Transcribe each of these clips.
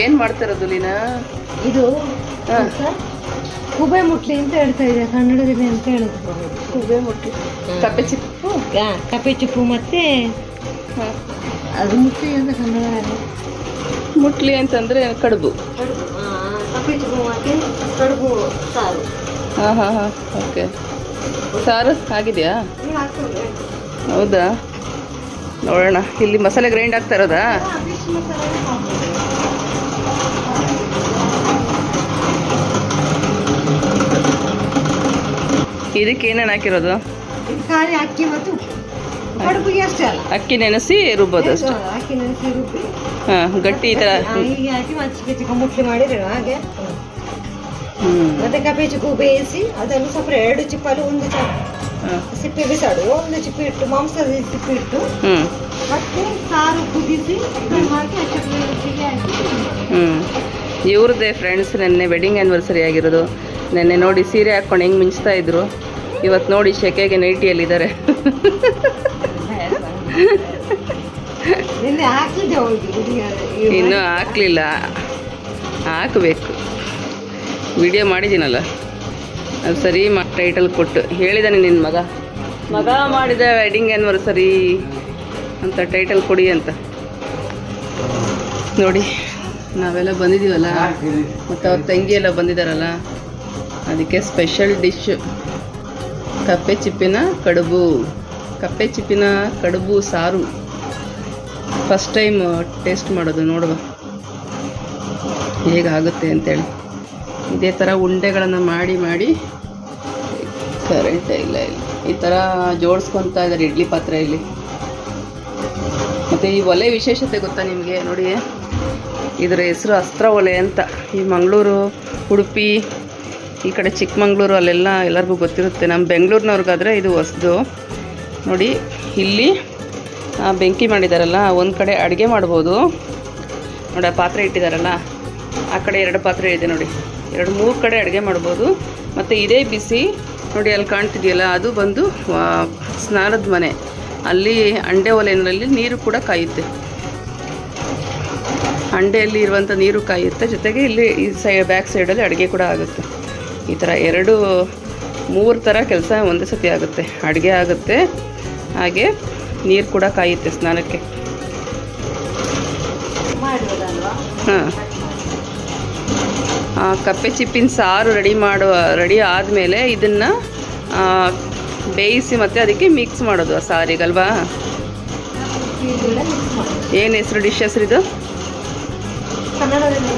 ಏನು ಮಾಡ್ತಿರೋದು ಲೀನಾ ಇದು. ಕುಬೆ ಮುಟ್ಲಿ ಅಂತ ಹೇಳ್ತಾ ಇದೆ ಕನ್ನಡದಲ್ಲಿ ಅಂತ ಹೇಳಿದ್ರು ಕುಬೆ ಮುಟ್ಲಿ. ಕಪ್ಪೆ ಚಿಪ್ಪು ಕಪ್ಪೆ ಚಿಪ್ಪು ಮತ್ತೆ ಅದು ಮುಟ್ಲಿ ಅಂತ ಕನ್ನಡ ಮುಟ್ಲಿ ಅಂತಂದ್ರೆ ಕಡುಬು. ಕಪ್ಪೆ ಚಿಪ್ಪು ಮತ್ತೆ ಕಡುಬು ಸಾರು. ಹಾಂ ಹಾಂ ಹಾಂ. ಓಕೆ ಸಾರು? ಆಗಿದೆಯಾ? ಹೌದಾ? ನೋಡೋಣ. ಇಲ್ಲಿ ಮಸಾಲೆ ಗ್ರೈಂಡ್ ಆಗ್ತಾ ಇರೋದಾ? ಇದಕ್ಕೆ ಏನೇನು ಹಾಕಿರೋದು? ಅಕ್ಕಿ ನೆನೆಸಿ ರುಬ್ಬೋದು ಅಷ್ಟೇ. ಹಾಂ ಗಟ್ಟಿ ಈ ಥರ ಹ್ಞೂ ಮತ್ತೆ ಚಿಪ್ಪು ಬೇಯಿಸಿ ಅದನ್ನು ಸ್ವಲ್ಪ ಎರಡು ಚಿಪ್ಪಲು ಒಂದು ಸಿಪ್ಪೆ ಬಿಸಾಡು. ಒಂದು ಸಿಪ್ಪೆ ಇಟ್ಟು ಮಾಂಸದ ಸಿಪ್ಪೆ ಇಟ್ಟು ಹ್ಞೂ ಮತ್ತೆ ಸಾರು ಕುದಿಸಿ ಹಾಕಿ ಚಟ್ನಿ ಹಾಕಿ ಇವ್ರದ್ದೇ ಫ್ರೆಂಡ್ಸ್ ನೆನ್ನೆ ವೆಡ್ಡಿಂಗ್ ಆ್ಯನಿವರ್ಸರಿ ಆಗಿರೋದು. ನೆನ್ನೆ ನೋಡಿ ಸೀರೆ ಹಾಕ್ಕೊಂಡು ಹೆಂಗೆ ಮಿಂಚ್ತಾ ಇದ್ರು. ಇವತ್ತು ನೋಡಿ ಶೆಕೆಗೆ ನೈಟಿಯಲ್ಲಿದ್ದಾರೆ. ಇನ್ನೂ ಹಾಕ್ಲಿಲ್ಲ. ಹಾಕಬೇಕು. ವಿಡಿಯೋ ಮಾಡಿದ್ದೀನಲ್ಲ. ಸರಿ, ಮಾ ಟೈಟಲ್ ಕೊಟ್ಟು. ಹೇಳಿದಾನೆ ನಿನ್ನ ಮಗ. ಮಗ ಮಾಡಿದ ವೆಡ್ಡಿಂಗ್ ಆ್ಯನಿವರ್ಸರಿ ಅಂತ ಟೈಟಲ್ ಕೊಡಿ ಅಂತ. ನೋಡಿ, ನಾವೆಲ್ಲ ಬಂದಿದ್ದೀವಲ್ಲ? ಮತ್ತು ಅವ್ರ ತಂಗಿ ಎಲ್ಲ ಬಂದಿದ್ದಾರಲ್ಲ ಅದಕ್ಕೆ ಸ್ಪೆಷಲ್ ಡಿಶ್ ಕಪ್ಪೆ ಚಿಪ್ಪಿನ ಕಡುಬು. ಕಪ್ಪೆ ಚಿಪ್ಪಿನ ಕಡುಬು ಸಾರು. ಫಸ್ಟ್ ಟೈಮ್ ಟೇಸ್ಟ್ ಮಾಡೋದು, ನೋಡುವ. ಹೇಗಾಗುತ್ತೆ ಅಂತೇಳಿ. ಇದೇ ಥರ ಉಂಡೆಗಳನ್ನು ಮಾಡಿ ಮಾಡಿ. ಕರೆಂಟೇ ಇಲ್ಲ, ಇಲ್ಲಿ. ಈ ಥರ ಜೋಡಿಸ್ಕೊತಾ ಇದ್ದಾರೆ ಇಡ್ಲಿ ಪಾತ್ರೆಯಲ್ಲಿ. ಮತ್ತು ಈ ಒಲೆ ವಿಶೇಷತೆ ಗೊತ್ತಾ ನಿಮಗೆ? ನೋಡಿ, ಇದರ ಹೆಸರು ಅಸ್ತ್ರ ಒಲೆ ಅಂತ. ಈ ಮಂಗಳೂರು, ಉಡುಪಿ, ಈ ಕಡೆ ಚಿಕ್ಕಮಂಗ್ಳೂರು ಅಲ್ಲೆಲ್ಲ ಎಲ್ಲರಿಗೂ ಗೊತ್ತಿರುತ್ತೆ. ನಮ್ಮ ಬೆಂಗಳೂರಿನವ್ರಿಗಾದರೆ ಇದು ಹೊಸ್ದು. ನೋಡಿ, ಇಲ್ಲಿ ಬೆಂಕಿ ಮಾಡಿದಾರಲ್ಲ, ಒಂದು ಕಡೆ ಅಡುಗೆ ಮಾಡ್ಬೋದು. ನೋಡಿ ಆ ಪಾತ್ರೆ ಇಟ್ಟಿದ್ದಾರಲ್ಲ ಆ ಕಡೆ ಎರಡು ಪಾತ್ರೆ ಇದೆ ನೋಡಿ. ಎರಡು ಮೂರು ಕಡೆ ಅಡುಗೆ ಮಾಡ್ಬೋದು. ಮತ್ತು ಇದೇ ಬಿಸಿ ನೋಡಿ ಅಲ್ಲಿ ಕಾಣ್ತಿದೆಯಲ್ಲ ಅದು ಬಂದು ಸ್ನಾನದ ಮನೆ. ಅಲ್ಲಿ ಅಂಡೆ ಒಲೆಯಲ್ಲಿ ನೀರು ಕೂಡ ಕಾಯುತ್ತೆ. ಅಂಡೆಯಲ್ಲಿ ಇರುವಂಥ ನೀರು ಕಾಯುತ್ತೆ. ಜೊತೆಗೆ ಇಲ್ಲಿ ಈ ಸೈ ಬ್ಯಾಕ್ ಸೈಡಲ್ಲಿ ಅಡುಗೆ ಕೂಡ ಆಗುತ್ತೆ. ಈ ಥರ ಎರಡು ಮೂರು ಥರ ಕೆಲಸ ಒಂದೇ ಸತಿ ಆಗುತ್ತೆ. ಅಡುಗೆ ಆಗುತ್ತೆ. ಹಾಗೆ ನೀರು ಕೂಡ ಕಾಯುತ್ತೆ ಸ್ನಾನಕ್ಕೆ. ಹಾಂ. ಕಪ್ಪೆ ಚಿಪ್ಪಿನ ಸಾರು ರೆಡಿ ಮಾಡುವ ರೆಡಿ ಆದಮೇಲೆ ಇದನ್ನು ಬೇಯಿಸಿ ಮತ್ತು ಅದಕ್ಕೆ ಮಿಕ್ಸ್ ಮಾಡೋದು ಆ ಸಾರಿಗಲ್ವಾ? ಏನು ಹೆಸರು ಡಿಶ್ ಹೆಸರು ಇದು? ಕನ್ನಡದಲ್ಲಿ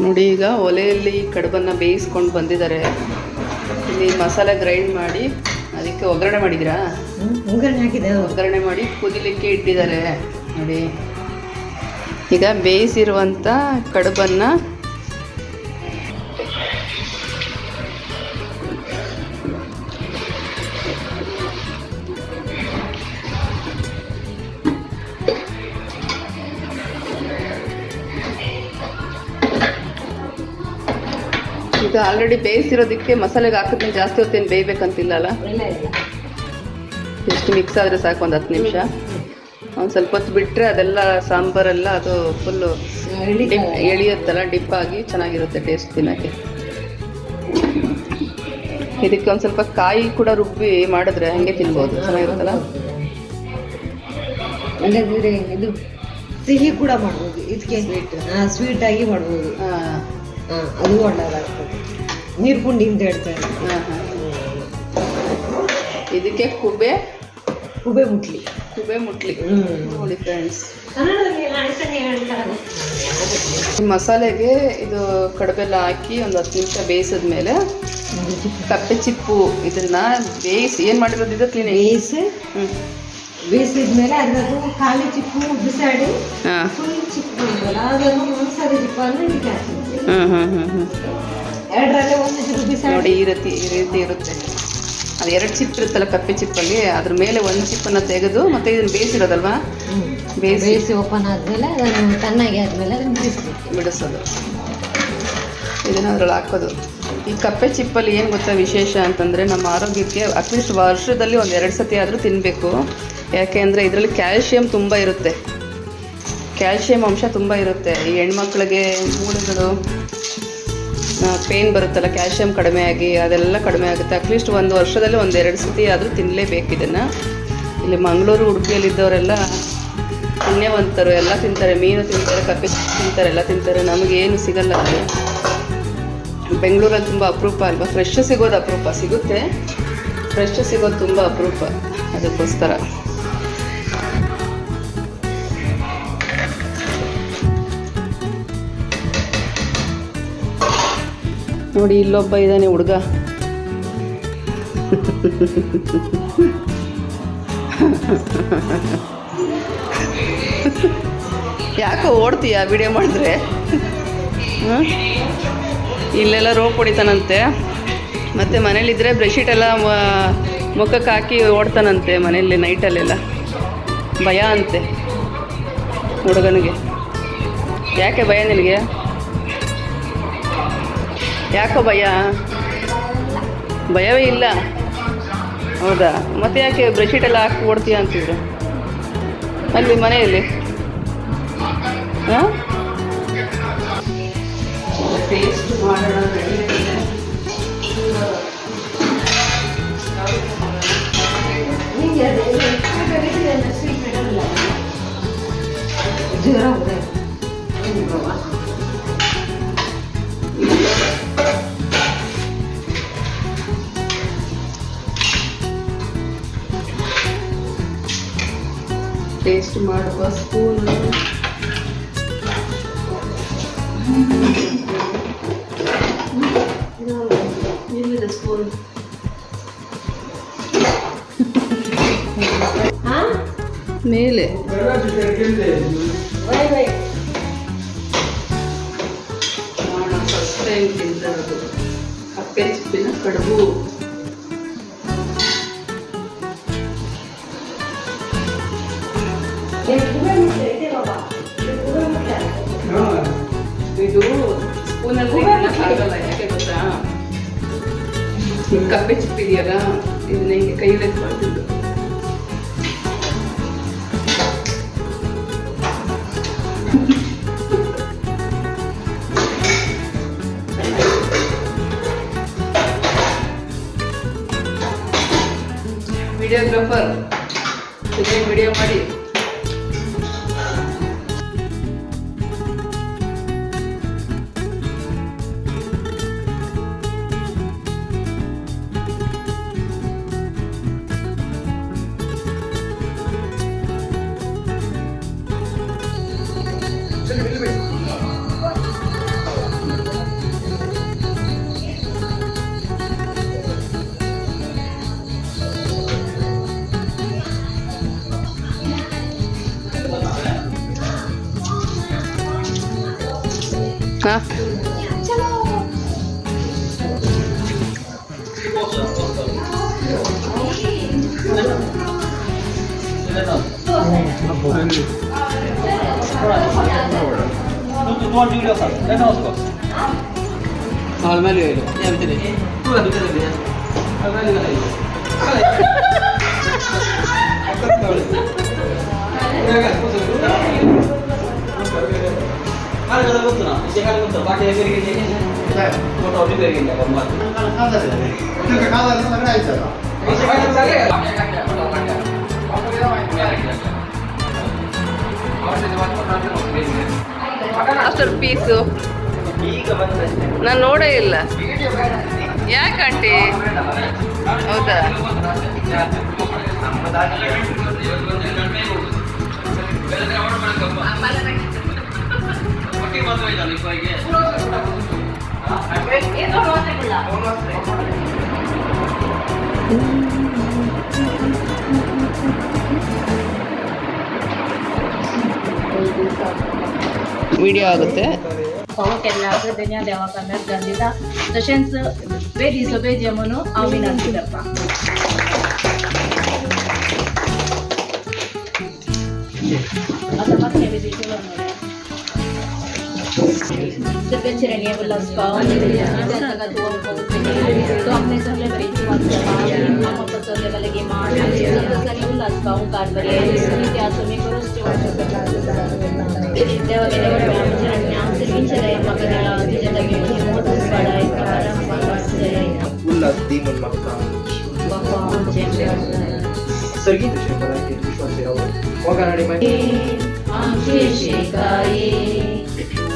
ನೋಡಿ ಈಗ ಒಲೆಯಲ್ಲಿ ಕಡುಬನ್ನು ಬೇಯಿಸ್ಕೊಂಡು ಬಂದಿದ್ದಾರೆ. ಇಲ್ಲಿ ಮಸಾಲೆ ಗ್ರೈಂಡ್ ಮಾಡಿ ಅದಕ್ಕೆ ಒಗ್ಗರಣೆ ಮಾಡಿದ್ದೀರಾ? ಒಗ್ಗರಣೆ ಹಾಕಿದೆ. ಒಗ್ಗರಣೆ ಮಾಡಿ ಕುದಿಲಿಕ್ಕೆ ಇಟ್ಟಿದ್ದಾರೆ. ನೋಡಿ. ಈಗ ಬೇಯಿಸಿರುವಂಥ ಕಡುಬನ್ನು ಇದು ಆಲ್ರೆಡಿ ಬೇಯಿಸಿರೋದಕ್ಕೆ ಮಸಾಲೆಗೆ ಹಾಕಿದ್ರೆ ಜಾಸ್ತಿ ಹೊತ್ತೇನು ಬೇಯಬೇಕಂತಿಲ್ಲ ಅಲ್ಲ ಎಷ್ಟು ಮಿಕ್ಸ್ ಆದರೆ ಸಾಕು ಒಂದು ಹತ್ತು ನಿಮಿಷ. ಒಂದು ಸ್ವಲ್ಪ ಹೊತ್ತು ಬಿಟ್ಟರೆ ಅದೆಲ್ಲ ಸಾಂಬಾರೆಲ್ಲ ಅದು ಫುಲ್ಲು ಡಿಪ್ ಎಳಿಯುತ್ತಲ್ಲ ಡಿಪ್ ಆಗಿ ಚೆನ್ನಾಗಿರುತ್ತೆ ಟೇಸ್ಟ್ ತಿನ್ನೋಕ್ಕೆ. ಇದಕ್ಕೆ ಒಂದು ಸ್ವಲ್ಪ ಕಾಯಿ ಕೂಡ ರುಬ್ಬಿ ಮಾಡಿದ್ರೆ ಹಾಗೆ ತಿನ್ಬೋದು. ಚೆನ್ನಾಗಿರುತ್ತಲ್ಲ? ಇದು ಸಿಹಿ ಕೂಡ ಮಾಡ್ಬೋದು. ಇದಕ್ಕೆ ಸ್ವೀಟ್ ಆಗಿ ಮಾಡ್ಬೋದು. ಹಾಂ ಅದು ಒಳ್ಳೆಯದಾಗ್ತದೆ ನೀರು ಪುಂಡಿ ಅಂತ ಹೇಳ್ತಾರೆ. ಹಾಂ ಹಾಂ ಇದಕ್ಕೆ ಕುಬೆ? ಕುಬೆ ಮುಟ್ಲಿ. ಕುಬೆ ಮುಟ್ಲಿ. ನೋಡಿ ಫ್ರೆಂಡ್ಸ್. ಕನ್ನಡದಲ್ಲಿ ಅಳಸಂದೆ ಹೇಳ್ತಾರೆ ಮಸಾಲೆಗೆ ಇದು ಕಡಬೆಲ್ಲ ಹಾಕಿ ಒಂದು ಹತ್ತು ನಿಮಿಷ ಬೇಯಿಸಿದ ಮೇಲೆ ಕಪ್ಪೆ ಚಿಪ್ಪು ಇದನ್ನ ಬೇಯಿಸಿ ಏನು ಮಾಡಿರೋದು ಇದು ಕ್ಲೀನ್ ಬೇಯಿಸಿ ಬೇಯಿಸಿದ ಮೇಲೆ ಅದರದ್ದು ಖಾಲಿ ಚಿಪ್ಪು ಬಿಸಾಡಿ ಹಾಂ. ಫುಲ್ ಚಿಪ್ಪು ಅದನ್ನು ಸಾರಿ ಚಿಪ್ಪನ್ನು ಇಟ್ಟು ಹಾಕಿದ್ವಿ ಹ್ಞೂ ಹ್ಞೂ ಹ್ಞೂ ಹ್ಞೂ ಎರಡರಲ್ಲೇ ಒಂದು ನೋಡಿ ಈ ರೀತಿ ಈ ರೀತಿ ಇರುತ್ತೆ. ಅದು ಎರಡು ಚಿಪ್ ಇರುತ್ತಲ್ಲ ಕಪ್ಪೆ ಚಿಪ್ಪಲ್ಲಿ ಅದ್ರ ಮೇಲೆ ಒಂದು ಚಿಪ್ಪನ್ನು ತೆಗೆದು ಮತ್ತೆ ಇದನ್ನು ಬೇಯಿಸಿರೋದಲ್ವಾ? ಬೇಯಿಸಿ. ಬೇಯಿಸಿ ಓಪನ್ ಆದ್ಮೇಲೆ ಅದನ್ನು ತಣ್ಣಗೆ ಆದ್ಮೇಲೆ ಅದನ್ನು ಬಿಡಿಸ್ಬೇಕು. ಬಿಡಿಸೋದು. ಇದನ್ನು ಅದ್ರಲ್ಲಿ ಹಾಕೋದು. ಈ ಕಪ್ಪೆ ಚಿಪ್ಪಲ್ಲಿ ಏನು ಗೊತ್ತಾ ವಿಶೇಷ ಅಂತಂದರೆ ನಮ್ಮ ಆರೋಗ್ಯಕ್ಕೆ ಅಟ್ಲೀಸ್ಟ್ ವರ್ಷದಲ್ಲಿ ಒಂದು ಎರಡು ಸತಿ ಆದರೂ ತಿನ್ನಬೇಕು ಯಾಕೆ ಅಂದರೆ ಇದರಲ್ಲಿ ಕ್ಯಾಲ್ಶಿಯಂ ತುಂಬ ಇರುತ್ತೆ. ಕ್ಯಾಲ್ಶಿಯಂ ಅಂಶ ತುಂಬ ಇರುತ್ತೆ. ಈ ಹೆಣ್ಮಕ್ಳಿಗೆ ಮೂಳೆಗಳು ಪೇನ್ ಬರುತ್ತಲ್ಲ, ಕ್ಯಾಲ್ಶಿಯಂ ಕಡಿಮೆ ಆಗಿ, ಅದೆಲ್ಲ ಕಡಿಮೆ ಆಗುತ್ತೆ. ಅಟ್ಲೀಸ್ಟ್ ಒಂದು ವರ್ಷದಲ್ಲಿ ಒಂದು ಎರಡು ಸತಿ ಆದರೂ ತಿನ್ನಲೇಬೇಕು ಇದನ್ನು. ಇಲ್ಲಿ ಮಂಗಳೂರು ಉಡುಪಿಯಲ್ಲಿದ್ದವರೆಲ್ಲ ಪುಣ್ಯವಂತರು, ಎಲ್ಲ ತಿಂತಾರೆ. ಮೀನು ತಿಂತಾರೆ, ಕಪ್ಪೆ ತಿಂತಾರೆ, ಎಲ್ಲ ತಿಂತಾರೆ. ನಮಗೇನು ಸಿಗಲ್ಲ ಅಲ್ಲಿ. ಬೆಂಗಳೂರಲ್ಲಿ ತುಂಬ ಅಪರೂಪ ಅಲ್ವಾ? ಫ್ರೆಶ್ ಸಿಗೋದು ಅಪರೂಪ. ಸಿಗುತ್ತೆ. ಫ್ರೆಶ್ ಸಿಗೋದು ತುಂಬ ಅಪರೂಪ. ಅದಕ್ಕೋಸ್ಕರ. ನೋಡಿ, ಇಲ್ಲೊಬ್ಬ ಇದ್ದಾನೆ ಹುಡುಗ. ಯಾಕೋ ಓಡ್ತೀಯಾ ವಿಡಿಯೋ ಮಾಡಿದ್ರೆ? ಇಲ್ಲೆಲ್ಲ ರೋಪ್ ಹೊಡಿತಾನಂತೆ. ಮತ್ತು ಮನೇಲಿದ್ದರೆ ಬ್ರೆಡ್ಶೀಟ್ ಎಲ್ಲ ಮ- ಮುಖಕ್ಕೆ ಹಾಕಿ ಓಡ್ತಾನಂತೆ ಮನೆಯಲ್ಲಿ ನೈಟಲ್ಲೆಲ್ಲ ಭಯ ಅಂತೆ ಹುಡುಗನಿಗೆ. ಯಾಕೆ ಭಯ ನಿನಗೆ? ಯಾಕೋ ಭಯ? ಭಯವೇ ಇಲ್ಲ. ಹೌದಾ? ಮತ್ತೆ ಯಾಕೆ ಬ್ರೆಡ್ಶೀಟ್ ಎಲ್ಲ ಹಾಕಿ ಓಡ್ತೀಯ ಅಂತಿದ್ರು? ಅಲ್ಲಿ ಮನೆಯಲ್ಲಿ? ಹಾಂ? ಎಲ್ಲಿದೆ ಸ್ಪೂನ್ ಹಾ ಮೇಲೆ ವೈ ವೈ ಫಸ್ಟ್ ಟೈಮ್ ತಿಂತಿರೋದು ಕಪ್ಪೆ ಚಿಪ್ಪಿನ ಕಡುಬು ಇದು ಸ್ಪೂನಲ್ಲಿ ಆಗಲ್ಲ ಯಾಕೆ ಗೊತ್ತಾ ಈ ಕಪ್ಪೆ ಚಿಪ್ಪಿದೆಯಲ್ಲ ಇದನ್ನ ಹಿಂಗೆ ಕೈಯಲ್ಲಿ ಎತ್ಕೊಳ್ತಿದ್ದು ವಿಡಿಯೋಗ್ರಾಫರ್ ಚೆನ್ನಾಗಿ ವಿಡಿಯೋ ಮಾಡಿ Ah. ಅಷ್ಟು ಪೀಸು ನಾನು ನೋಡೇ ಇಲ್ಲ. ಯಾಕಂಟಿ ಹೌದಾ? ಸಂವಾದಕ್ಕೆ ಫಿಫ್ಟಿ ಬಂದು ಇದ್ದಾವೆ ಇಬ್ಬರಿಗೆ ವಿಡಿಯೋ ಆಗುತ್ತೆ पाऊस केला असं त्यांनी देवा काम्यात घालीला तशेंच वेद हिसोबे जेमनू हांव विनंती करता आतां मात Sirve Cirenia con las paus, Santa Tua तो अपने सरले बरे की बात करवा हम अपने सरले बले की मार सब सरले को लसबाऊ कार बरे इसकी क्या सुने करो स्टोर देव देव राम चरण्याम सिर्फ़ चले मगर जिसे लगे कि मोट बड़ा है पर हम वापस चले उल्लास दी मन मक्का बाबा जय सर्गी तुझे पता है तू शोर से आओ वो गाना रे मैं आँखें शिकाये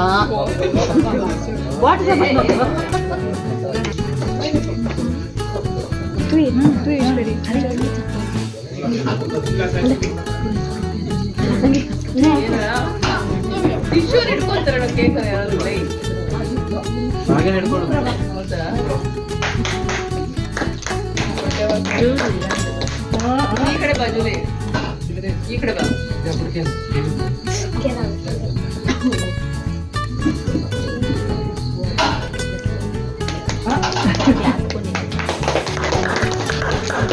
Huh? What is the Tu ಈ ಕಡೆ ಬಾಜುಲಿ ಈ ಕಡೆ ಬಾ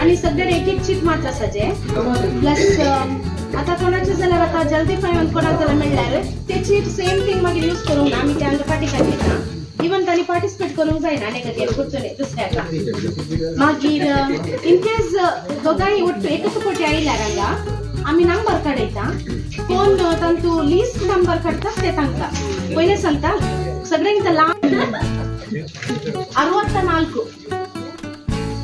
आनी सगळे एक एक चीट मात आसाचे प्लस आता कोणाचे जाल्यार आता जल्दी फायन कोणाक जाल्यार म्हणल्यार ते चीट सेम थिंग मागीर यूज करूंक ना आमी ते हांगा पार्टिकान दिता इवन तांणी पार्टिसिपेट करूंक जायना आनी खातीर कुचोले दुसऱ्याका मागीर इन केस दोगांय ಒಟ್ಟು एकच पोटी आयल्यार हांगा आमी नंबर काडयता कोण तांतू लिस्ट नंबर काडटा ते तांकां पयलें सांगता सगळ्यांक लांब ಅರವತ್ತ ನಾಲ್ಕು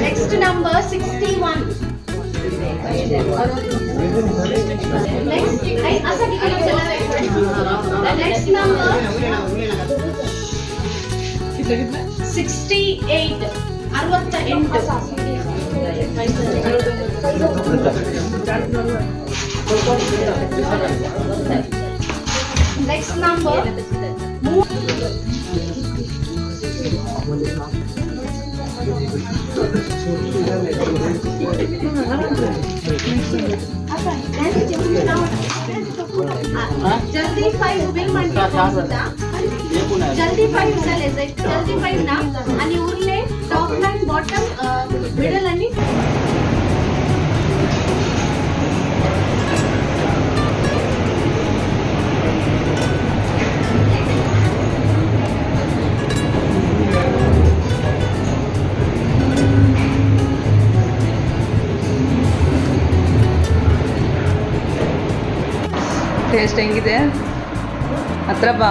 Next number 61. Next, I The next number 68. Next number. जल्दी फाईव्ह बिल म्हणते जल्दी फाईव्ह झाले जल्दी फाईव्ह ना आणि उरले टॉप लाईन बॉटम मिडल आणि ಟೇಸ್ಟ್ ಹೆಂಗಿದೆ? ಹತ್ರ ಬಾ.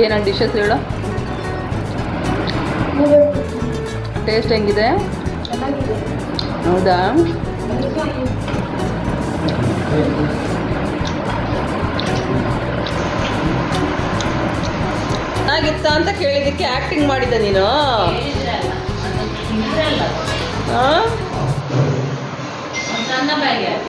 ಏನ ಡಿಶಸ್ ಹೇಳು? ಟೇಸ್ಟ್ ಹೆಂಗಿದೆ? ಹೌದಾ? ಚೆನ್ನಾಗಿತ್ತ ಅಂತ ಕೇಳಿದಕ್ಕೆ ಆಕ್ಟಿಂಗ್ ಮಾಡಿದ ನೀನು? ಆ?